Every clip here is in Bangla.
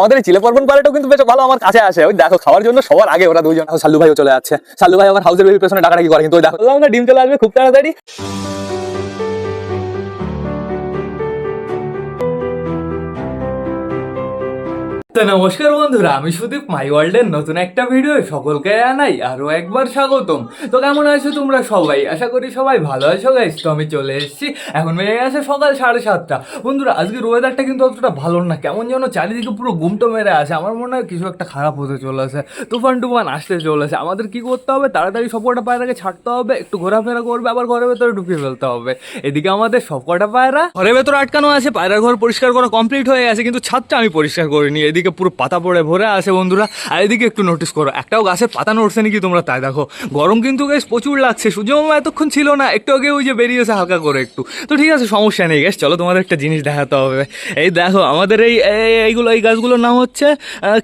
আমাদের চিলে পর্বন পাড়াটাও কিন্তু বেশ ভালো আমার কাছে আসে। ওই দেখো, খাওয়ার জন্য সবার আগে ওরা দুজন সাল্লু ভাইও চলে যাচ্ছে। সাল্লু ভাই আমার হাউসের বেবির পেছনে ডাকাডাকি করে, কিন্তু ওই দেখো আমরা ডিম চলে আসবে, খুব তাড়াতাড়ি। তো নমস্কার বন্ধুরা, আমি সুদীপ মাই ওয়ার্ল্ডের নতুন একটা ভিডিও সকলকে জানাই আরও একবার স্বাগতম। তো কেমন আছো তোমরা সবাই? আশা করি সবাই ভালো আছো গাইস তো আমি চলে এসেছি। এখন বেজে গেছে সকাল সাড়ে সাতটা। বন্ধুরা, আজকের ওয়েদারটা কিন্তু অতটা ভালো না। কেমন যেন চারিদিকে পুরো গুমটো মেরে আছে। আমার মনে হয় কিছু একটা খারাপ হতে চলেছে। তুফান টুফান আসতে চলেছে। আমাদের কি করতে হবে? তাড়াতাড়ি সবকটা পায়রাকে ছাড়তে হবে। একটু ঘোরাফেরা করবে। আবার ঘরের ভেতরে ঢুকিয়ে ফেলতে হবে। এদিকে আমাদের সব কটা পায়রা ঘরের ভেতরে আটকানো আছে। পায়রার ঘর পরিষ্কার করা কমপ্লিট হয়ে গেছে। কিন্তু ছাদটা আমি পরিষ্কার করিনি। এদিকে পুরো পাতা পড়ে ভরে আছে বন্ধুরা, আর এদিকে একটু নোটিস করো, একটাও গাছের পাতা নড়ছে নাকি তোমরা তাই দেখো। গরম কিন্তু বেশ প্রচুর লাগছে সূর্যমামা এতক্ষণ ছিল না, একটু আগে ওই যে বেরিয়েছে হালকা করে একটু। তো ঠিক আছে, সমস্যা নেই গ্যাস চলো তোমাদের একটা জিনিস দেখাতে হবে। এই দেখো, আমাদের এই, এই- এইগুলো, এই গাছগুলোর নাম হচ্ছে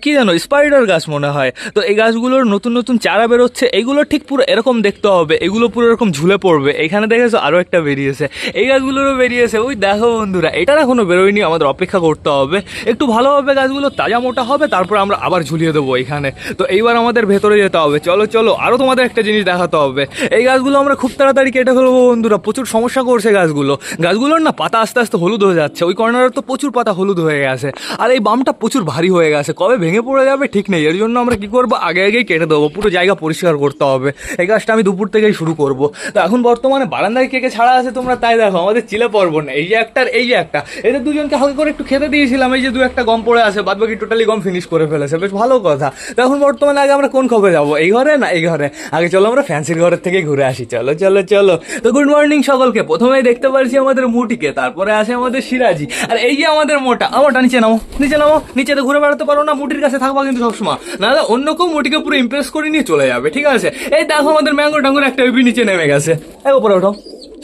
কি জানো স্পাইডার গাছ মনে হয়। তো এই গাছগুলোর নতুন নতুন চারা বেরোচ্ছে এইগুলো ঠিক পুরো এরকম দেখতে হবে, এগুলো পুরো এরকম ঝুলে পড়বে। এখানে দেখেছ আরও একটা বেরিয়েছে, এই গাছগুলোরও বেরিয়েছে। ওই দেখো বন্ধুরা, এটার এখনও বেরোয়নি, আমাদের অপেক্ষা করতে হবে। একটু ভালোভাবে গাছগুলো, তাজা মোটা হবে, তারপর আমরা আবার ঝুলিয়ে দেবো এখানে। তো এইবার আমাদের ভেতরে যেতে হবে। চলো চলো আরও তোমাদের একটা জিনিস দেখাতে হবে। এই গাছগুলো আমরা খুব তাড়াতাড়ি কেটে ফেলব বন্ধুরা। প্রচুর সমস্যা করছে গাছগুলো। গাছগুলোর না পাতা আস্তে আস্তে হলুদ হয়ে যাচ্ছে। ওই কর্নারে তো প্রচুর পাতা হলুদ হয়ে গেছে। আর এই বামটা প্রচুর ভারী হয়ে গেছে। কবে ভেঙে পড়ে যাবে ঠিক নেই। এর জন্য আমরা কি করব? আগে আগেই কেটে দেবো। পুরো জায়গা পরিষ্কার করতে হবে। এই গাছটা আমি দুপুর থেকেই শুরু করব। তো এখন বর্তমানে বারান্দায় কে কে ছাড়া আছে তোমরা তাই দেখো। আমাদের চিলে পর্ব না এই যে একটা এই যে একটা। এদের দুজনকে হালকা করে একটু খেতে দিয়েছিলাম। এই যে দু একটা গম পড়ে আছে বাদ বাকি টোটালি গম ফিনিশ করে ফেলেছে। বেশ ভালো কথা। এখন বর্তমানে আগে আমরা কোন খবরে যাব? এই ঘরে না এই ঘরে? আগে চলো আমরা ফ্যান্সির ঘরের থেকে ঘুরে আসি। চলো চলো চলো। তো গুড মর্নিং সকলকে। প্রথমেই দেখতে পারছি আমাদের মুটিকে, তারপরে আসে আমাদের সিরাজি। আর এই যে আমাদের মোটা, আমারটা নিচে নামো নিচে নামো। নিচে তো ঘুরে বেড়াতে পারো না, মুটির কাছে থাকবা কিন্তু সবসময়। না না অন্য কেউ মুটিকে পুরো ইমপ্রেস করে নিয়ে চলে যাবে, ঠিক আছে? এই দেখো আমাদের ম্যাঙ্গো টাঙ্গোর একটা নিচে নেমে গেছে। এই উপরে ওঠো।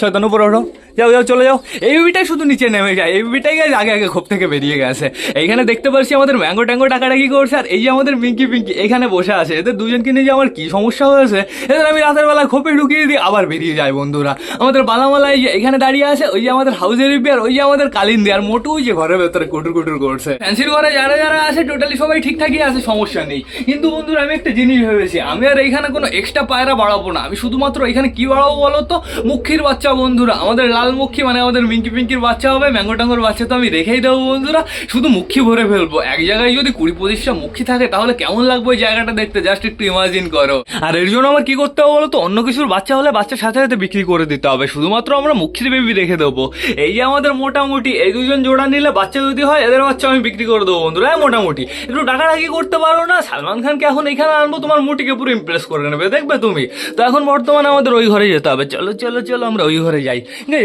শয়তান, উপরে ওঠো। যাও যাও, চলে যাও। এই বেবিটাই শুধু নিচে নেমে যায়। এই বেবিটাই গেছে আগে আগে খোপ থেকে বেরিয়ে গেছে। এইখানে দেখতে পাচ্ছি আমাদের ম্যাঙ্গো ট্যাঙ্গো টাকাটাকি করছে, আর এই যে আমাদের পিঙ্কি পিঙ্কি এখানে বসে আছে। এদের দুজনকে নিয়ে যে আমার কি সমস্যা হয়েছে, এদের আমি রাতের বেলা খোপে ঢুকিয়ে দিই আবার বেরিয়ে যায় বন্ধুরা। আমাদের বালামালা এই যে এখানে দাঁড়িয়ে আছে, ওই যে আমাদের হাউসের রিপি আর ওই যে আমাদের কালিন্দি, আর মোটু যে ঘরের ভেতরে কুটুর কুটুর করছে। ফ্যান্সির ঘরে যারা যারা আছে টোটালি সবাই ঠিকঠাকই আছে, সমস্যা নেই। কিন্তু বন্ধুরা, আমি একটা জিনিস ভেবেছি, আমি আর এইখানে কোনো এক্সট্রা পায়রা বাড়াবো না। আমি শুধুমাত্র এখানে কি বাড়াবো বলো তো? মুখির বাচ্চা, বন্ধুরা। আমাদের লাল মুখী মানে আমাদের মিঙ্কি পিঙ্কির বাচ্চা হবে, ম্যাঙ্গো ট্যাঙ্গোর বাচ্চা তো আমি রেখেই দেবো বন্ধুরা। শুধু মুখী ভরে ফেলব। এক জায়গায় যদি কুড়ি পঁচিশটা মুখী থাকে, তাহলে কেমন লাগবে ওই জায়গাটা দেখতে? জাস্ট একটু ইমাজিন করো। আর এর জন্য আমার কি করতে হবে বলো তো অন্য কিছুর বাচ্চা হলে বাচ্চার সাথে সাথে বিক্রি করে দিতে হবে। শুধুমাত্র আমরা মুখির বেবি রেখে দেবো। এই যে আমাদের মোটামুটি, এই দুজন জোড়া নিলে বাচ্চা যদি হয়, এদের বাচ্চা আমি বিক্রি করে দেবো বন্ধুরা হ্যাঁ মোটামুটি। একটু টাকাটাকি করতে পারো না? সালমান খানকে এখন এখানে আনব? তোমার মুটিকে পুরো ইমপ্রেস করে নেবে, দেখবে তুমি? তো এখন বর্তমানে আমাদের ওই ঘরে যেতে হবে। চলো চলো চলো, আমরা ওই ঘরে যাই।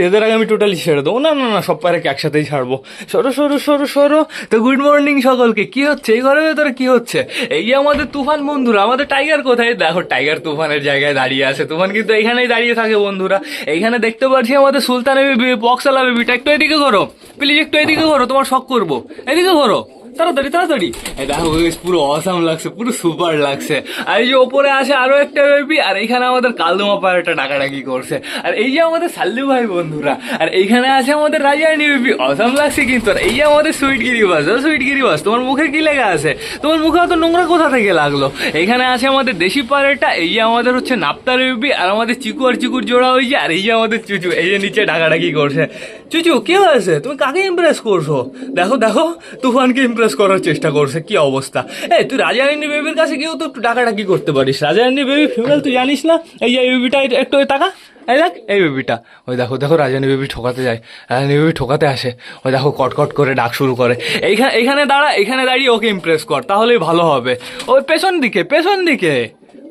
এদের আগে আমি টোটালি ছেড়ে দেবো। না না না, সব পায়রাকে একসাথেই ছাড়বো। সরো সরো সরো সরো। তো গুড মর্নিং সকলকে, কি হচ্ছে? এই ঘরের ভেতরে কি হচ্ছে? এই আমাদের তুফান বন্ধুরা, আমাদের টাইগার কোথায়? দেখো টাইগার তুফানের জায়গায় দাঁড়িয়ে আছে। তুফান কিন্তু এখানেই দাঁড়িয়ে থাকে বন্ধুরা। এইখানে দেখতে পাচ্ছি আমাদের সুলতানের বক্সালা বেবিটা। একটু এদিকে করো প্লিজ একটু এদিকে করো তোমার শখ করব। এদিকে করো তাড়াতাড়ি তাড়াতাড়ি। দেখো পুরো অসাম লাগছে, পুরো সুপার লাগছে। আর এই যে ওপরে আছে আরও একটা বেবি আর এইখানে আমাদের কালদমা পায়রাটা ডাকাডাকি করছে। আর এই যে আমাদের সাল্লু ভাই বন্ধুরা, আর এইখানে আছে আমাদের রাজারানী বেবি অসাম লাগছে কিন্তু। আর এই যে আমাদের সুইট গিরিবাস ও সুইট গিরিবাস তোমার মুখে কি লেগে আছে? তোমার মুখে অত নোংরা কোথা থেকে লাগল? এইখানে আছে আমাদের দেশি পায়রাটা এই যে আমাদের হচ্ছে নাপ্তার বেবি আর আমাদের চিকু আর চিকুর জোড়া হয়েছে আর এই যে আমাদের চুচু, এই যে নিচে ডাকাডাকি করছে। চুচু, কি হয়েছে? তুমি কাকে ইমপ্রেস করছ? দেখো দেখো, তুফানকে ইমপ্রেস করার চেষ্টা করছে, কি অবস্থা? এই, তুই রাজারানী বেবির কাছে গিয়েও তো একটু টাকাটাকি করতে পারিস। রাজারানী বেবি ফিমেল তুই জানিস না? এই যে এই বেবিটা একটু ওই টাকা এই দেখ, এই বেবিটা। ওই দেখো দেখো রাজানী বেবি ঠোকাতে যায়। রাজানী বেবি ঠোকাতে আসে। ওই দেখো, কটকট করে ডাক শুরু করে। এইখানে এইখানে দাঁড়া এখানে দাঁড়িয়ে ওকে ইমপ্রেস কর, তাহলেই ভালো হবে। ওই পেছন দিকে পেছন দিকে।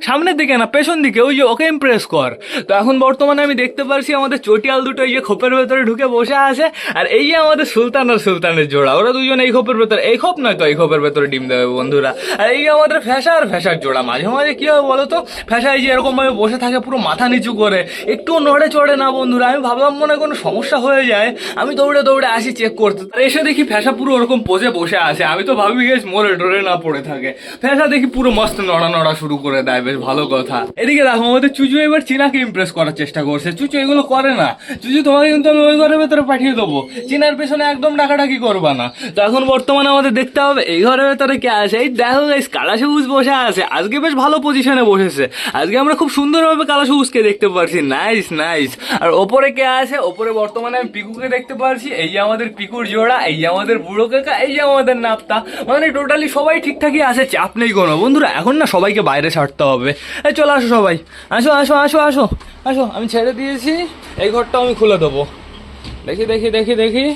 সামনের দিকে না, পেছন দিকে, ওই যে ওকে ইমপ্রেস কর। তো এখন বর্তমানে আমি দেখতে পারছি আমাদের চটিয়াল দুটো এই যে খোপের ভেতরে ঢুকে বসে আছে, আর এই যে আমাদের সুলতান আর সুলতানের জোড়া, ওরা দুজন এই খোপের ভেতরে, এই খোপ নয় তো, এই খোপের ভেতরে ডিম দেবে বন্ধুরা। আর এই যে আমাদের ফ্যাসা আর ফ্যাসার জোড়া, মাঝে মাঝে কি হবে বলো তো ফ্যাসা এই যে এরকম ভাবে বসে থাকে, পুরো মাথা নিচু করে একটুও নড়ে চড়ে না বন্ধুরা, আমি ভাবলাম মনে কোনো সমস্যা হয়ে যায়, আমি দৌড়ে দৌড়ে আসি চেক করতে এসে দেখি ফ্যাসা পুরো ওরকম পোজে বসে আছে, আমি তো ভাবি গেছি মোরে ডোরে না পড়ে থাকে। ফ্যাসা দেখি পুরো মস্ত নড়া নড়া শুরু করে দেয় বেশ ভালো কথা। এদিকে দেখো, আমাদের চুচু এবার চীনাকে ইমপ্রেস করার চেষ্টা করছে। চুচু এগুলো করে না। চুচু, তোমাকে কিন্তু আমি ওই ঘরের ভেতরে পাঠিয়ে দেবো। চীনার পেছনে একদম ডাকাডাকি করবা না। তো এখন বর্তমানে আমাদের দেখতে হবে, এই ঘরের ভেতরে কে আছে? এই দেখো গাইস কালা সবুজ বসে আছে। আজকে বেশ ভালো পজিশনে বসেছে। আজকে আমরা খুব সুন্দরভাবে কালা সবুজকে দেখতে পারছি। নাইস নাইস আর ওপরে কে আছে? ওপরে বর্তমানে আমি পিকুকে দেখতে পারছি। এই যে আমাদের পিকুর জোড়া, এই যে আমাদের বুড়ো কাকা, এই যে আমাদের নাপ্তা। মানে টোটালি সবাই ঠিকঠাকই আছে, চাপ নেই কোনো। বন্ধুরা, এখন না সবাইকে বাইরে ছাড়তে হবে। এই, চলে আসো সবাই। আসো আসো আসো আসো। আসো, আমি ছেড়ে দিয়েছি। এই ঘরটাও আমি খুলে দেবো। দেখি দেখি দেখি দেখি।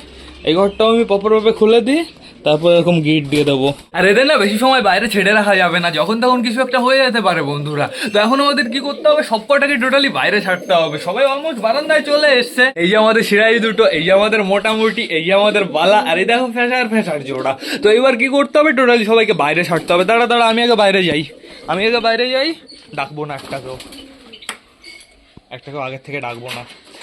এই ঘরটাও আমি প্রপারভাবে খুলে দিই, তারপর এরকম গিট দিয়ে দেবো। আর এদের না বেশি সময় বাইরে ছেড়ে রাখা যাবে না, যখন তখন কিছু একটা হয়ে যেতে পারে বন্ধুরা। তো এখন আমাদের কি করতে হবে? সব কটাকে টোটালি বাইরে ছাড়তে হবে। সবাই অলমোস্ট বারান্দায় চলে এসছে। এই যে আমাদের সিরাই দুটো, এই যে আমাদের মোটামুটি, এই যে আমাদের বালা, আর এই দেখো ফেসার ফেসার জোড়া। তো এবার কি করতে হবে? টোটালি সবাইকে বাইরে ছাড়তে হবে। দাঁড়া দাঁড়া, আমি আগে বাইরে যাই। আমি আগে বাইরে যাই। ডাকবো না একটাকেও। একটাকেও আগের থেকে ডাকবো না।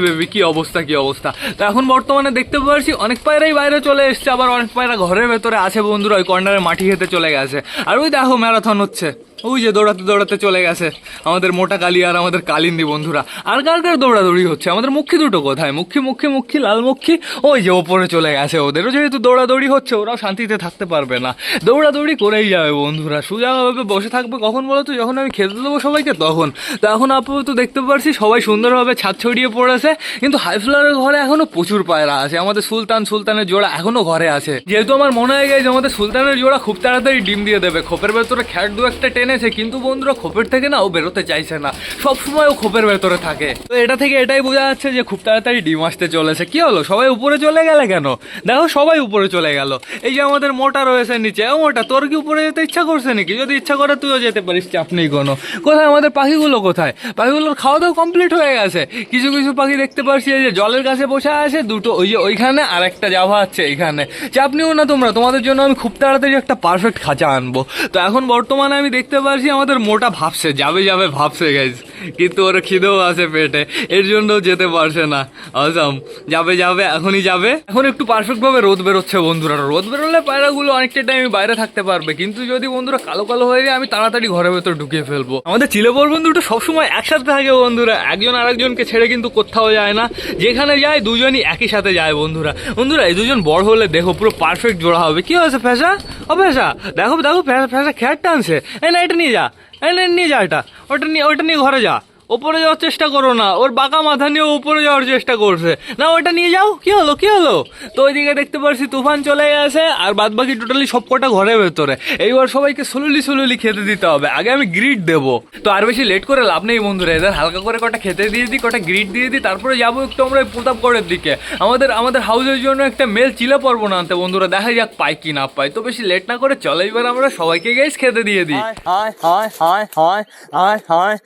বেবি কি অবস্থা কি অবস্থা? তো এখন বর্তমানে দেখতে পাচ্ছি অনেক পায়রাই বাইরে চলে এসছে, আবার অনেক পায়রা ঘরের ভেতরে আছে বন্ধুরা, ওই কর্নারে মাটি খেতে চলে গেছে। আর ওই দেখো ম্যারাথন হচ্ছে। ওই যে দৌড়াতে দৌড়াতে চলে গেছে। আমাদের মোটা কালি আর আমাদের কালিন্দি বন্ধুরা। আর কার কার দৌড়াদৌড়ি হচ্ছে? আমাদের মুখী দুটো কোথায়? মুখী মুখী মুখী লালমুখী ওই যে ওপরে চলে গেছে ওদেরও যেহেতু দৌড়াদৌড়ি হচ্ছে, ওরাও শান্তিতে থাকতে পারবে না। দৌড়াদৌড়ি করেই যাবে বন্ধুরা। সোজাভাবে বসে থাকবে কখন বলো তো? যখন আমি খেতে দেবো সবাইকে তখন। তো এখন আপাতত দেখতে পারছি সবাই সুন্দরভাবে ছাদ ছড়িয়ে পড়েছে। কিন্তু হাই ফ্লোরের ঘরে এখনও প্রচুর পায়রা আছে। আমাদের সুলতান, সুলতানের জোড়া এখনও ঘরে আছে। যেহেতু আমার মনে হয়ে গেছে আমাদের সুলতানের জোড়া খুব তাড়াতাড়ি ডিম দিয়ে দেবে। খোপের ভেতরে খ্যাট দু একটা টেনেছে কিন্তু বন্ধুরা খোপের থেকে না ও বেরোতে চাইছে না। সবসময় ও খোপের ভেতরে থাকে। তো এটা থেকে এটাই বোঝা যাচ্ছে যে খুব তাড়াতাড়ি ডিম আসতে চলেছে। কি হলো? সবাই উপরে চলে গেলে কেন? দেখো সবাই উপরে চলে গেল। এই যে আমাদের মোটা রয়েছে নিচে। ও মোটা, তোর কি উপরে যেতে ইচ্ছা করছে নাকি? যদি ইচ্ছা করে তুইও যেতে পারিস, চাপ নেই কোনো। কোথায়? আমাদের পাখিগুলো কোথায়? পাখিগুলোর খাওয়া দাওয়া কমপ্লিট হয়ে গেছে। কিছু কিছু পাখি দেখতে এই যে জলের কাছে বসে আছে, দুটো ওই যে ওইখানে আর একটা যাওয়া আছে এইখানে চাপ নিও না তোমরা। তোমাদের জন্য আমি খুব তাড়াতাড়ি একটা পারফেক্ট খাঁচা আনব। তো এখন বর্তমানে আমি দেখতে পাচ্ছি আমাদের মোটা ভাবছে, যাবে যাবে ভাবছে গাইজ কিন্তু ওর খিদেও আছে পেটে, এর জন্য যেতে পারছে না। আসাম যাবে যাবে, এখনই যাবে। এখন একটু পারফেক্ট ভাবে রোদ বেরোচ্ছে বন্ধুরা। রোদ বেরোলে পায়রাগুলো অনেকটা টাইম বাইরে থাকতে পারবে। কিন্তু যদি বন্ধুরা কালো কালো হয়ে যায়, আমি তাড়াতাড়ি ঘরের ভেতর ঢুকিয়ে ফেলব। আমাদের চিলেবর বন্ধুটা সবসময় একসাথে থাকে বন্ধুরা। একজন আরেকজনকে ছেড়ে কিন্তু কোথাও যায় না। যেখানে যায়, দুজনই একই সাথে যায় বন্ধুরা। বন্ধুরা, এই দুজন বড় হলে দেখো, পুরো পারফেক্ট জোড়া হবে। কি হয়েছে ফ্যাসা ও ফ্যাসা দেখো দেখো ফ্যাসা খেয়ার টানছে এই, না এটা নিয়ে যা। নিয়ে যা এটা। ওটা নিয়ে ওটা নিয়ে ঘরে যা। ওপরে যাওয়ার চেষ্টা করো না। ওর বাঁকা মাথা নিয়ে উপরে যাওয়ার চেষ্টা করছে। না ওটা নিয়ে যাও। কি হলো কি হলো? তো ওইদিকে দেখতে পাচ্ছি তুফান চলে গেছে, আর বাদ বাকি টোটালি সব কটা ঘরের ভেতরে। এইবার সবাইকে স্লোলি সলুলি খেতে দিতে হবে। আগে আমি গ্রিড দেবো। তো আর বেশি লেট করে লাভ নেই বন্ধুরা। এদের হালকা করে কটা খেতে দিয়ে দিই, কটা গ্রিড দিয়ে দিই, তারপরে যাব একটু আমরা প্রতাপগড়ের দিকে। আমাদের আমাদের হাউসের জন্য একটা মেল চিলে পড়ব না আনতে বন্ধুরা। দেখা যাক পাই কি না পাই। তো বেশি লেট না করে চলে, এবার আমরা সবাইকে গেছ খেতে দিয়ে দিই। হায় হায় তো হায়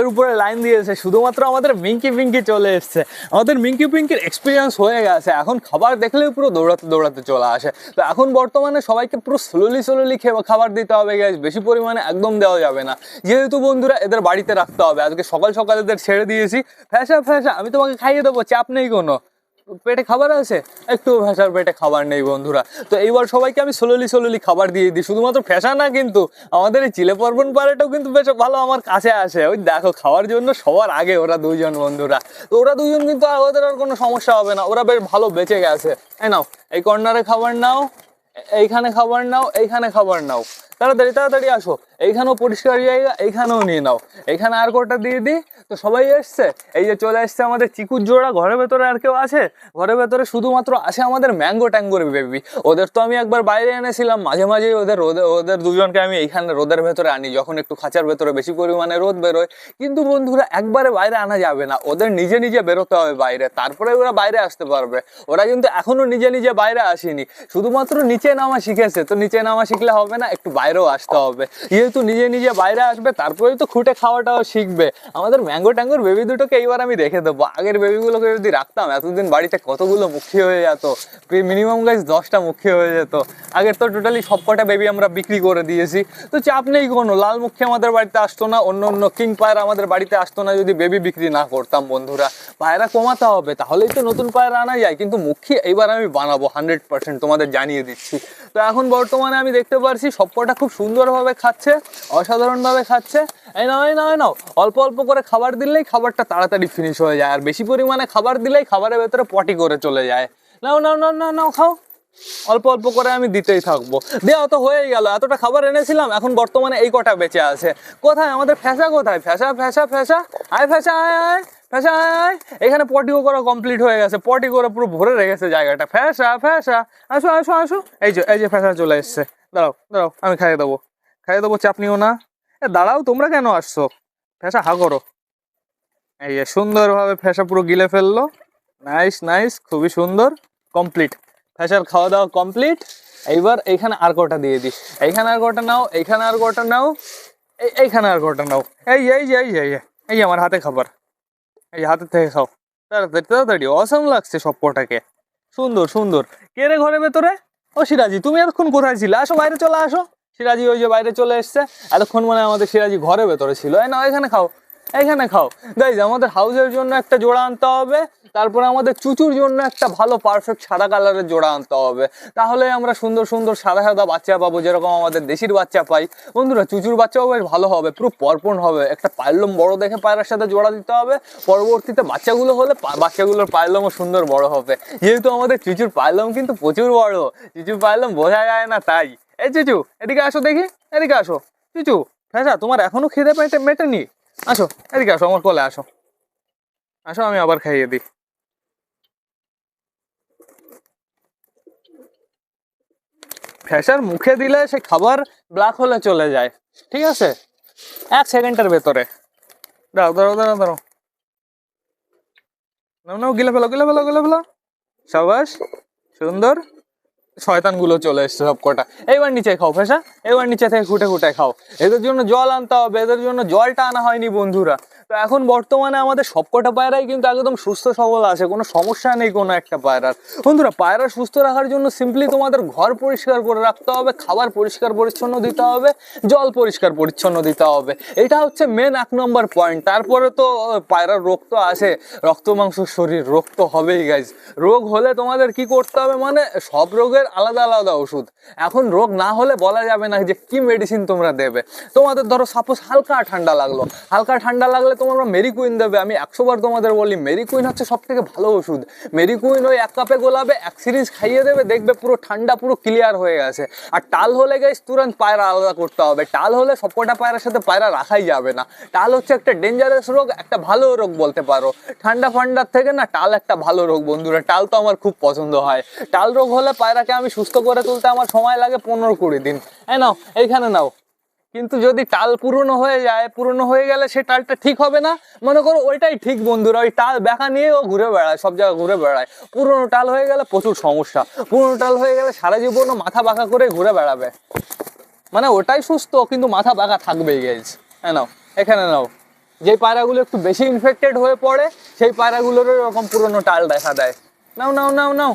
চালের উপরে লাইন দিয়েছে, শুধুমাত্র আমাদের মিঙ্কি পিঙ্কি চলে এসছে। আমাদের মিঙ্কি পিঙ্কির এক্সপিরিয়েন্স হয়ে গেছে। এখন খাবার দেখলে পুরো দৌড়াতে দৌড়াতে চলে আসে। তো এখন বর্তমানে সবাইকে পুরো স্লোলি স্লোলি খাবার দিতে হবে গ্যাস বেশি পরিমাণে একদম দেওয়া যাবে না। যেহেতু বন্ধুরা এদের বাড়িতে রাখতে হবে, আজকে সকাল সকাল এদের ছেড়ে দিয়েছি। ফ্যাসা ফ্যাসা আমি তোমাকে খাইয়ে দেবো, চাপ নেই কোনো। পেটে খাবার আছে? একটু ফ্যাসার পেটে খাবার নেই বন্ধুরা। তো এইবার সবাইকে আমি স্লোলি স্লোলি খাবার দিয়ে দিই। শুধুমাত্র ফ্যাসা না কিন্তু আমাদের এই চিলে পর্বন পাড়াটাও কিন্তু বেশ ভালো আমার কাছে আসে। ওই দেখো, খাওয়ার জন্য সবার আগে ওরা দুইজন বন্ধুরা। তো ওরা দুজন কিন্তু আর ওদের আর কোনো সমস্যা হবে না। ওরা বেশ ভালো বেঁচে গেছে। এই নাও, এই কর্নারে খাবার নাও এইখানে খাবার নাও, এইখানে খাবার নাও। তাড়াতাড়ি তাড়াতাড়ি আসো। এইখানেও পরিষ্কার জায়গা, এইখানেও নিয়ে নাও। এইখানে আর কোটা দিয়ে দিই? তো সবাই এসছে? এই যে চলে এসছে আমাদের চিকুর জোড়া। ঘরের ভেতরে আর কেউ আছে? ঘরের ভেতরে শুধুমাত্র আছে আমাদের ম্যাঙ্গো ট্যাঙ্গোর বেবি ওদের তো আমি একবার বাইরে এনেছিলাম। মাঝে মাঝে ওদের রোদে ওদের দুজনকে আমি এইখানে রোদের ভেতরে আনি। যখন একটু খাঁচার ভেতরে বেশি পরিমাণে রোদ বেরোয়। কিন্তু বন্ধুরা, একবারে বাইরে আনা যাবে না। ওদের নিজে নিজে বেরোতে হবে বাইরে। তারপরে ওরা বাইরে আসতে পারবে। ওরা কিন্তু এখনও নিজে নিজে বাইরে আসেনি। শুধুমাত্র নিচে নামা শিখেছে। তো নিচে নামা শিখলে হবে না, একটু বাইরেও আসতে হবে। যেহেতু নিজে নিজে বাইরে আসবে, তারপরেই তো খুঁটে খাওয়াটাও শিখবে। আমাদের ম্যাঙ্গো ট্যাঙ্গোর বেবি দুটোকে এইবার আমি রেখে দেবো। আগের বেবিগুলোকে যদি রাখতাম, এতদিন বাড়িতে কতগুলো মুখী হয়ে যেত। মিনিমাম গাইজ দশটা মুখী হয়ে যেত। আগের তো টোটালি সব কটা বেবি আমরা বিক্রি করে দিয়েছি। তো চাপ নেই কোনো, লাল মুখী আমাদের বাড়িতে আসতো না, অন্য অন্য কিং পায়রা আমাদের বাড়িতে আসতো না যদি বেবি বিক্রি না করতাম বন্ধুরা। পায়রা কমাতে হবে, তাহলেই তো নতুন পায়রা আনা যায়। কিন্তু মুখী এইবার আমি বানাবো হান্ড্রেড পার্সেন্ট তোমাদের জানিয়ে দিচ্ছি। তো এখন বর্তমানে আমি দেখতে পারছি সবকটা খুব সুন্দরভাবে খাচ্ছে, অসাধারণভাবে খাচ্ছে। এই নাও এই নাও নাও। অল্প অল্প করে খাবার দিলেই খাবারটা তাড়াতাড়ি ফিনিশ হয়ে যায়। আর বেশি পরিমাণে খাবার দিলেই খাবারের ভেতরে পটি করে চলে যায়। নাও নাও নাও নাও নাও, খাও। অল্প অল্প করে আমি দিতেই থাকব। দেওয়া তো হয়েই গেল। এতটা খাবার এনেছিলাম, এখন বর্তমানে এই কটা বেঁচে আছে। কোথায়? আমাদের ফ্যাসা কোথায়? ফ্যাসা ফ্যাসা ফ্যাসা। আয় ফ্যাসা, আয় আয়। আয় এখানে পটিও করা কমপ্লিট হয়ে গেছে পটি করে পুরো ভরে রেখেছে জায়গাটা ফ্যাসা ফ্যাসা আসো আসো আসো এই যে এই যে ফ্যাসা চলে এসছে দাঁড়াও দাঁড়াও আমি খাইয়ে দেবো খাইয়ে দেবো চাপ নিও না এ দাঁড়াও তোমরা কেন আসছো ফ্যাসা হা করো এই যে সুন্দরভাবে ফ্যাসা পুরো গিলে ফেলল নাইস নাইস খুবই সুন্দর কমপ্লিট ফ্যাসার খাওয়া দাওয়া কমপ্লিট এইবার এইখানে আর কটা দিয়ে দিস এইখানে আর কটা নাও এইখানে আর কটা নাও এই এইখানে আর কটা নাও এই এই যে এই যে, এই যে আমার হাতে খাবার এই হাতের থেকে খাও তাড়াতাড়ি তাড়াতাড়ি, অসম লাগছে সব কটাকে সুন্দর সুন্দর। কে রে ঘরে ভেতরে? ও সিরাজি, তুমি এতক্ষণ কোথায় ছিলে? আসো, বাইরে চলে আসো। সিরাজি ওই যে বাইরে চলে এসছে। এতক্ষণ মানে আমাদের সিরাজি ঘরে ভেতরে ছিল। না এখানে খাও এখানে খাও। দেখ, আমাদের হাউসের জন্য একটা জোড়া আনতে হবে। তারপরে আমাদের চুচুর জন্য একটা ভালো পারফেক্ট সাদা কালারের জোড়া আনতে হবে। তাহলে আমরা সুন্দর সুন্দর সাদা সাদা বাচ্চা পাবো, যেরকম আমাদের দেশির বাচ্চা পাই। বন্ধুরা, চুচুর বাচ্চাও বেশ ভালো হবে, পুরো পরপন হবে। একটা পায়লম বড় দেখে পায়রার সাথে জোড়া দিতে হবে। পরবর্তীতে বাচ্চাগুলো হলে বাচ্চাগুলোর পায়লমও সুন্দর বড় হবে। যেহেতু আমাদের চুচুর পায়লম কিন্তু প্রচুর বড়। চুচুর পায়লম বোঝা যায় না তাই। এই চুচু, এদিকে আসো দেখি, এদিকে আসো। চুচু ফেসা তোমার এখনও খিদে পেটে মেটেনি? আসো, এদিকে আসো, আমার কোলে আসো। আসো, আমি আবার খাইয়ে দিই। ফ্যাসার মুখে দিলে সে খাবার ব্ল্যাক হলে চলে যায়। ঠিক আছে? এক সেকেন্ডের ভেতরে। দাঁড়াও দাঁড়াও দাঁড়াও দাঁড়াও। নাও, গিলে ফেলো গিলে ফেলো গিলে ফেলো। সাবাস, সুন্দর। শয়তানগুলো চলে এসছে সব কটা। এইবার নিচে খাও ফেসা এবার নিচে থেকে খুঁটে খুঁটে খাও। এদের জন্য জল আনতে হবে, এদের জন্য জলটা আনা হয়নি বন্ধুরা। তো এখন বর্তমানে আমাদের সবকটা পায়রাই কিন্তু একদম সুস্থ সবল আছে, কোনো সমস্যা নেই কোনো একটা পায়রার। বন্ধুরা, পায়রা সুস্থ রাখার জন্য সিম্পলি তোমাদের ঘর পরিষ্কার করে রাখতে হবে, খাবার পরিষ্কার পরিচ্ছন্ন দিতে হবে, জল পরিষ্কার পরিচ্ছন্ন দিতে হবে। এটা হচ্ছে মেন এক নম্বর পয়েন্ট তারপরে তো পায়রার রোগ তো আসে রক্ত মাংস শরীর রোগ তো হবেই গাইজ রোগ হলে তোমাদের কি করতে হবে? মানে সব রোগের আলাদা আলাদা ওষুধ। এখন রোগ না হলে বলা যাবে না যে কি মেডিসিন তোমরা দেবে। তোমাদের ধরো সাপোজ হালকা ঠান্ডা লাগল। হালকা ঠান্ডা লাগলে তোমরা মেরি কুইন দেবে। আমি একশো বার তোমাদের বলি মেরি কুইন হচ্ছে সব থেকে ভালো ওষুধ। মেরি কুইন ওই এক কাপে গোলাবে, এক সিরিজ খাইয়ে দেবে, দেখবে পুরো ঠান্ডা, পুরো ক্লিয়ার হয়ে গেছে। আর টাল হলে গাইস তুরন্ত পায়রা আলাদা করতে হবে। টাল হলে সবকটা পায়রার সাথে পায়রা রাখাই যাবে না। টাল হচ্ছে একটা ডেঞ্জারাস রোগ, একটা ভালো রোগ বলতে পারো। ঠান্ডা ফান্ডার থেকে না টাল একটা ভালো রোগ বন্ধুরা। টাল তো আমার খুব পছন্দ হয়। টাল রোগ হলে পায়রাকে আমি সুস্থ করে তুলতে আমার সময় লাগে পনেরো কুড়ি দিন। এই নাও, এইখানে নাও। কিন্তু যদি টাল পুরনো হয়ে যায়, পুরনো হয়ে গেলে সে টালটা ঠিক হবে না। মনে করো ওইটাই ঠিক বন্ধুরা, ওই টাল ব্যাকা নিয়ে ও ঘুরে বেড়ায়, সব জায়গায় ঘুরে বেড়ায়। পুরনো টাল হয়ে গেলে প্রচুর সমস্যা। পুরনো টাল হয়ে গেলে সারা জীবন ও মাথা বাঁকা করে ঘুরে বেড়াবে। মানে ওটাই সুস্থ, কিন্তু মাথা বাঁকা থাকবেই গেছ হ্যাঁ নাও, এখানে নাও। যে পায়রাগুলো একটু বেশি ইনফেক্টেড হয়ে পড়ে, সেই পায়রাগুলোরও এরকম পুরনো টাল দেখা দেয়। নাও নাও নাও নাও।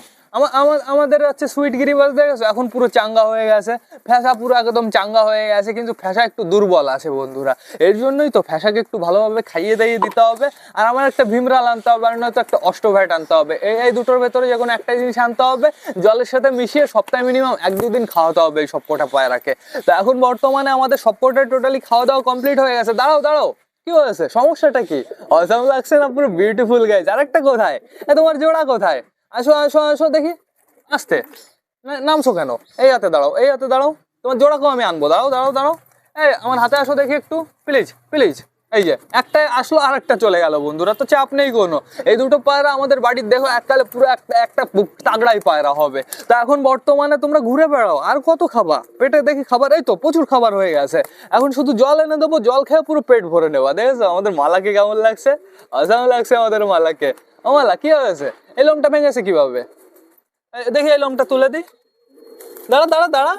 আমাদের হচ্ছে সুইট গিরিবাস দেখেছ? এখন পুরো চাঙ্গা হয়ে গেছে। ফ্যাসা পুরো একদম চাঙ্গা হয়ে গেছে, কিন্তু ফ্যাসা একটু দুর্বল আছে বন্ধুরা। এর জন্যই তো ফ্যাসাকে একটু ভালোভাবে খাইয়ে দাইয়ে দিতে হবে। আর আমার একটা ভীমরাল আনতে হবে, আর নয়তো একটা অষ্টভ্যাট আনতে হবে। এই এই দুটোর ভেতরে যে কোনো একটা জিনিস আনতে হবে, জলের সাথে মিশিয়ে সপ্তাহে মিনিমাম এক দুদিন খাওয়াতে হবে এই সবকটা পায়রাকে। তো এখন বর্তমানে আমাদের সবকটা টোটালি খাওয়া দাওয়া কমপ্লিট হয়ে গেছে। দাঁড়াও দাঁড়াও, কি হয়েছে? সমস্যাটা কি? অসাম লাগছে না? পুরো বিউটিফুল গাইজ আরেকটা কোথায়? এ, তোমার জোড়া কোথায়? আসো আসো আসো, দেখি। আসতে। নামছো কেন? এই হাতে দাঁড়াও, এই হাতে দাঁড়াও। তোমার জোড়াকেও আমি আনব। দাঁড়াও দাঁড়াও দাঁড়াও। এই, আমার হাতে আসো দেখি একটু। প্লিজ প্লিজ এই যে, একটা আসলো আর একটা চলে গেল, বন্ধুরা। তো চাপ নেই কোনো। এই দুটো পায়রা আমাদের বাড়ির, দেখো, এককালে পুরো একটা একটা তাগড়াই পায়রা হবে। তা এখন বর্তমানে তোমরা ঘুরে বেড়াও। আর কত খাবা? পেটে দেখি খাবার। এই তো, প্রচুর খাবার হয়ে গেছে। এখন শুধু জল এনে দেবো। জল খেয়ে পুরো পেট ভরে নেবা। দেখেছ? আমাদের মালাকে কেমন লাগছে? অসাম লাগছে আমাদের মালাকে। ও মালা, কি হয়েছে? এই লোমটা ভেঙেছে কীভাবে? দেখি এই লোমটা তুলে দিই। দাঁড়া দাঁড়া দাঁড়া।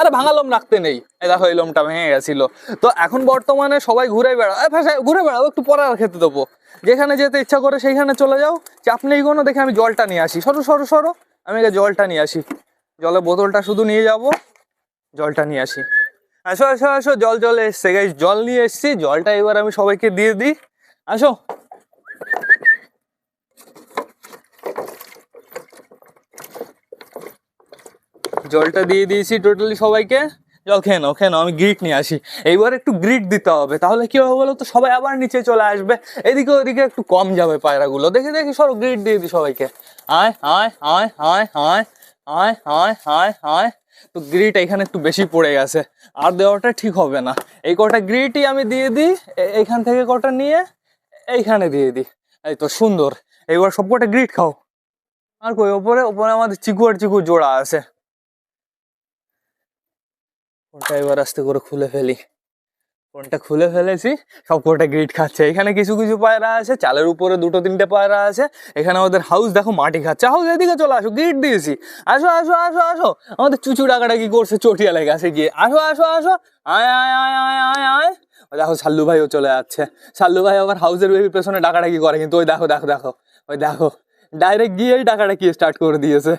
আরে ভাঙা লোম রাখতে নেই। দেখো, এই লোমটা ভেঙে গেছিল। তো এখন বর্তমানে সবাই ঘুরে বেড়াও। ঘুরে বেড়াও, একটু পরে আর খেতে দেবো। যেখানে যেতে ইচ্ছা করে সেইখানে চলে যাও। চাপ নেই কোনো দেখে আমি জলটা নিয়ে আসি। সরো সরো সরো। আমি জলটা নিয়ে আসি। জলের বোতলটা শুধু নিয়ে যাব, জলটা নিয়ে আসি। আসো আসো আসো, জল, জলে এসছে। গাইস জল নিয়ে এসছি। জলটা এবার আমি সবাইকে দিয়ে দিই। আসো। জলটা দিয়ে দিয়েছি টোটালি সবাইকে। জল খেয়ে নাও খেয়ে নাও, আমি গ্রিট নিয়ে আসি। এইবার একটু গ্রিট দিতে হবে, তাহলে কি হবে বলো তো সবাই আবার নিচে চলে আসবে। এদিকে ওদিকে একটু কম যাবে পায়রাগুলো। দেখে দেখি সরো গ্রিট দিয়ে দিই সবাইকে। আয় আয় আয় আয় আয় আয় আয় আয় আয়। তো গ্রিট এখানে একটু বেশি পড়ে গেছে। আর দেওয়াটা ঠিক হবে না। এই কটা গ্রিটই আমি দিয়ে দিই এইখান থেকে কটা নিয়ে এইখানে দিয়ে দিই। এই তো সুন্দর। এইবার সব কটা গ্রিট খাও। আর কই, ওপরে ওপরে আমাদের চিকু আর চিকু জোড়া আছে। ফোনটা এবার আস্তে করে খুলে ফেলি। ফোনটা খুলে ফেলেছি, সব কটা গ্রিট খাচ্ছে। এখানে কিছু কিছু পায়রা আছে, চালের উপরে দুটো, তিনটে পায়রা আছে। এখানে আমাদের হাউস দেখো মাটি খাচ্ছে। হাউস এদিকে চলে, আসো গ্রিট দিয়েছি। আসো আসো আসো আসো। আমাদের চুচু কি করছে চটিয়ালে গেছে গিয়ে? আসো আসো আসো। আয় আয় আয় আয় আয় আয়। দেখো সাল্লু ভাইও চলে যাচ্ছে। সাল্লু ভাই আবার হাউসের বেবি পেছনে ডাকাডাকি করে কিন্তু। ওই দেখো দেখো দেখো। ওই দেখো। ডাইরেক্ট গিয়েই ডাকাডাকি স্টার্ট করে দিয়েছে।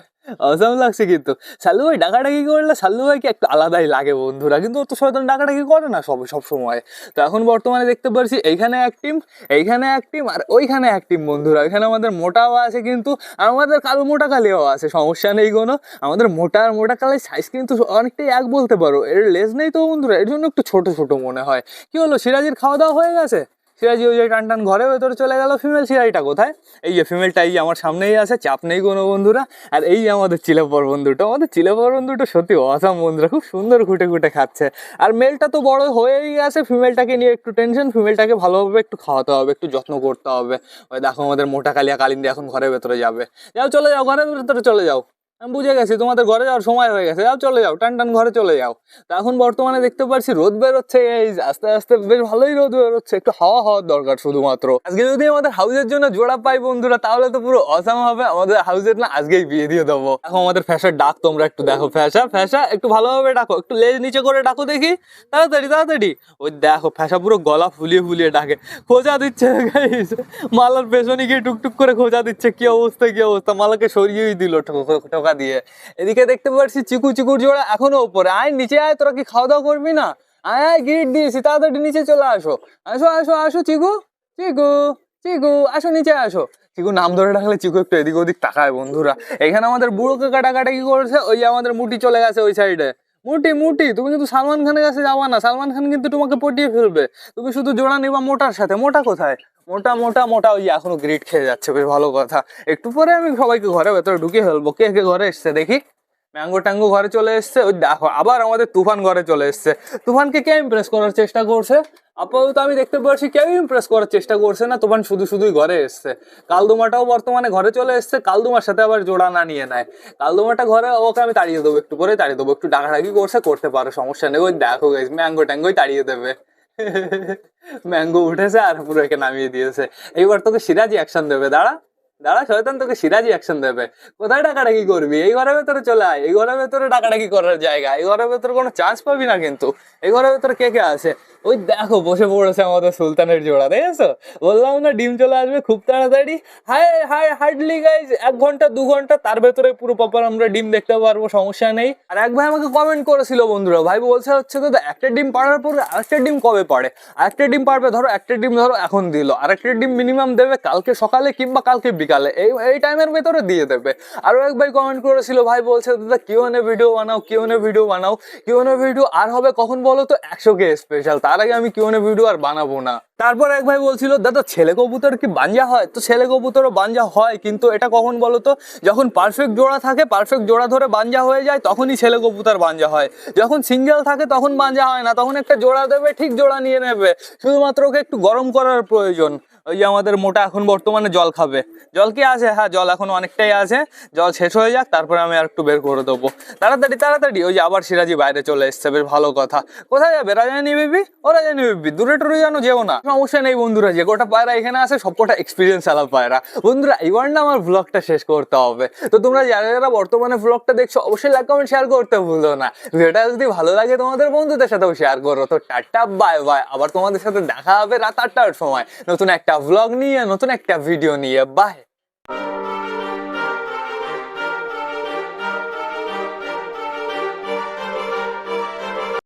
অসাম লাগছে কিন্তু। সাল্লু ভাই ডাকাডাকি করলে সাল্লু ভাইকে একটু আলাদাই লাগে বন্ধুরা, কিন্তু ও তো শয়তান ডাকাডাকি করে না সব সব সময়। তো এখন বর্তমানে দেখতে পারছি এইখানে এক টিম এইখানে এক টিম আর ওইখানে এক টিম বন্ধুরা। এখানে আমাদের মোটাও আছে কিন্তু আমাদের কালো মোটা কালিও আছে, সমস্যা নেই কোনো। আমাদের মোটা আর মোটা কালের সাইজ কিন্তু অনেকটাই এক বলতে পারো। এর লেজ নেই তো বন্ধুরা, এর জন্য একটু ছোট ছোট মনে হয়। কি হলো, সিরাজির খাওয়া দাওয়া হয়ে গেছে? সিরাজি ওই যে টান টান ঘরে ভেতরে চলে গেল ফিমেল সিরাজিটা কোথায়? এই যে ফিমেলটা এই আমার সামনেই আছে, চাপ নেই কোনো বন্ধুরা। আর এই আমাদের চিলেপর বন্ধুটা, আমাদের চিলেপর বন্ধুটা সত্যি অসাম বন্ধুরা, খুব সুন্দর ঘুটে ঘুটে খাচ্ছে। আর মেলটা তো বড় হয়েই আছে ফিমেলটাকে নিয়ে একটু টেনশন ফিমেলটাকে ভালোভাবে একটু খাওয়াতে হবে, একটু যত্ন করতে হবে। ওই দেখো আমাদের মোটা কালিয়া কালিন্দি এখন ঘরের ভেতরে যাবে। যাও চলে যাও, ঘরের ভেতরে চলে যাও। আমি বুঝে গেছি, তোমাদের ঘরে যাওয়ার সময় হয়ে গেছে। যাও, চলে যাও, টান টান ঘরে চলে যাও। তা এখন বর্তমানে দেখতে পাচ্ছি রোদ বেরোচ্ছে, এই আস্তে আস্তে বেশ ভালোই রোদ বেরোচ্ছে, একটু হাওয়া হওয়ার দরকার শুধুমাত্র। আজকে যদি আমাদের হাউসের জন্য জোড়া পাই বন্ধুরা, তাহলে তো পুরো অসাম হবে, আমাদের হাউসের না আজকেই বিয়ে দিয়ে দেবো। এখন আমাদের ফ্যাশার ডাক, তোমরা একটু দেখো, ফ্যাশা ফ্যাশা, একটু ভালোভাবে ডাকো, একটু লেজ নিচে করে ডাকো দেখি। তাড়াতাড়ি তাড়াতাড়ি। ওই দেখো, ফ্যাশা পুরো গলা ফুলিয়ে ফুলিয়ে ডাকে। খোঁজা দিচ্ছে। মালার পেছনে গিয়ে টুকটুক করে খোঁজা দিচ্ছে, কি অবস্থা কি অবস্থা? মালাকে সরিয়েই দিল টোকা দিয়ে। এদিকে দেখতে পাচ্ছি চিকু চিকুর জোড়া এখনও উপরে। আয় নিচে আয়, তোরা কি খাওয়া দাওয়া করবি না? আয় আয় গিট দিয়েছি, তাড়াতাড়ি নিচে চলে আসো। আসো আসো আসো, চিকু। চিকু চিকু, আসো, নিচে আসো। চিকু, নাম ধরে ডাকলে চিকু একটু এদিক ওদিক তাকায়, বন্ধুরা। এখানে আমাদের বুড়ো কাটা কাটা কি করেছে? ওই আমাদের মুটি চলে গেছে ওই সাইডে মুটি, মোটি, তুমি কিন্তু সালমান খানের কাছে যাবা না। সালমান খান কিন্তু তোমাকে পটিয়ে ফেলবে। তুমি শুধু জোড়া নিবা মোটার সাথে। মোটা কোথায়? মোটা মোটা মোটা ওই এখনও গ্রিট খেয়ে যাচ্ছে, বেশ ভালো কথা। একটু পরে আমি সবাইকে ঘরে ভেতরে ঢুকিয়ে ফেলব। কে কে ঘরে এসছে দেখি? ম্যাঙ্গো ট্যাঙ্গো ঘরে চলে এসছে। ওই দেখো, আবার আমাদের তুফান ঘরে চলে এসছে। তুফানকে কে ইমপ্রেস করার চেষ্টা করছে? আপাতত আমি দেখতে পাচ্ছি কেউই ইমপ্রেস করার চেষ্টা করছে না। তোমার শুধু শুধুই ঘরে এসছে। কালদুমাটাও বর্তমানে ঘরে চলে এসছে। কালদুমার সাথে আবার জোড়া না নিয়ে নেয়। কালদুমাটা ঘরে ওকে আমি তাড়িয়ে দেবো একটু পরে তাড়িয়ে দেবো। একটু ডাকাডাকি করছে, করতে পারো, সমস্যা নেই। ওই দেখো গাইস ম্যাঙ্গো ট্যাঙ্গোই তাড়িয়ে দেবে। ম্যাঙ্গো উঠেছে আর পুরো একে নামিয়ে দিয়েছে। এইবার তোকে সিরাজি অ্যাকশন দেবে, দাঁড়া। দাঁড়া, শয়তান তোকে সিরাজি অ্যাকশন দেবে। কোথায় ডাকাডাকি করবি? এই ঘরের ভেতরে চলে আয়। এই ঘরের ভেতরে ডাকাডাকি করার জায়গা। এই ঘরের ভেতরে কোনো চান্স পাবি না কিন্তু। এই ঘরের ভেতরে কে কে আছে? ওই দেখো, বসে পড়েছে আমাদের সুলতানের জোড়া, দেখেছ? বললাম না, ডিম চলে আসবে খুব তাড়াতাড়ি। হাই হাই হার্ডলি গাইজ এক ঘণ্টা, দু ঘণ্টা, তার ভেতরে পুরো প্রপার আমরা ডিম দেখতে পারব, সমস্যা নেই। আর এক ভাই আমাকে কমেন্ট করেছিল, বন্ধুরা। ভাই বলছে হচ্ছে দাদা একটা ডিম পাড়ার পর আরেকটা ডিম কবে পারে আরেকটা ডিম পারবে ধরো, একটা ডিম ধরো, এখন দিল। আরেকটা ডিম মিনিমাম দেবে কালকে সকালে কিংবা কালকে বিকালে। এই এই টাইমের ভেতরে দিয়ে দেবে। আরও এক ভাই কমেন্ট করেছিল, ভাই বলছে, দাদা কিউনে ভিডিও বানাও কিউনে ভিডিও বানাও? কিউনে ভিডিও আর হবে কখন বলো তো? একশো কে স্পেশাল তার আগে আমি কিউনে ভিডিও আর বানাবো না। তারপর এক ভাই বলছিল, দাদা, ছেলে কবুতর কি বাঞ্জা হয়? তো ছেলে কবুতরও বাঞ্জা হয়, কিন্তু এটা কখন বলো তো? যখন পারফেক্ট জোড়া থাকে পারফেক্ট জোড়া ধরে বাঞ্জা হয়ে যায়, তখনই ছেলে কবুতর বাঞ্জা হয়। যখন সিঙ্গেল থাকে, তখন বাঞ্জা হয় না। তখন একটা জোড়া দেবে, ঠিক জোড়া নিয়ে নেবে। শুধুমাত্র ওকে একটু গরম করার প্রয়োজন। ওই যে আমাদের মোটা এখন বর্তমানে জল খাবে। জল কি আছে? হ্যাঁ জল এখন অনেকটাই আছে। জল শেষ হয়ে যাক, তারপরে আমি আর একটু বের করে দেবো। তাড়াতাড়ি তাড়াতাড়ি। ওই যে আবার সিরাজি বাইরে চলে এসছে, বেশ ভালো কথা। কোথায় যাবে? রাজানি বিবি? ও রাজানি বিবি, দূরে টুরে যেন যেও না। সমস্যা নেই বন্ধুরা, যে কটা পায়রা এখানে আছে, সব কটা এক্সপিরিয়েন্স আলা পায়রা। বন্ধুরা এবার না আমার ব্লগটা শেষ করতে হবে। তো তোমরা যারা যারা বর্তমানে ব্লগটা দেখছ, অবশ্যই লাইক কমেন্ট শেয়ার করতে ভুলো না। ভিডিওটা যদি ভালো লাগে, তোমাদের বন্ধুদের সাথেও শেয়ার করো। তো টাটা বাই বাই আবার তোমাদের সাথে দেখা হবে রাত আটটার সময়। নতুন একটা ব্লগ নিয়ে নতুন একটা ভিডিও নিয়ে বাই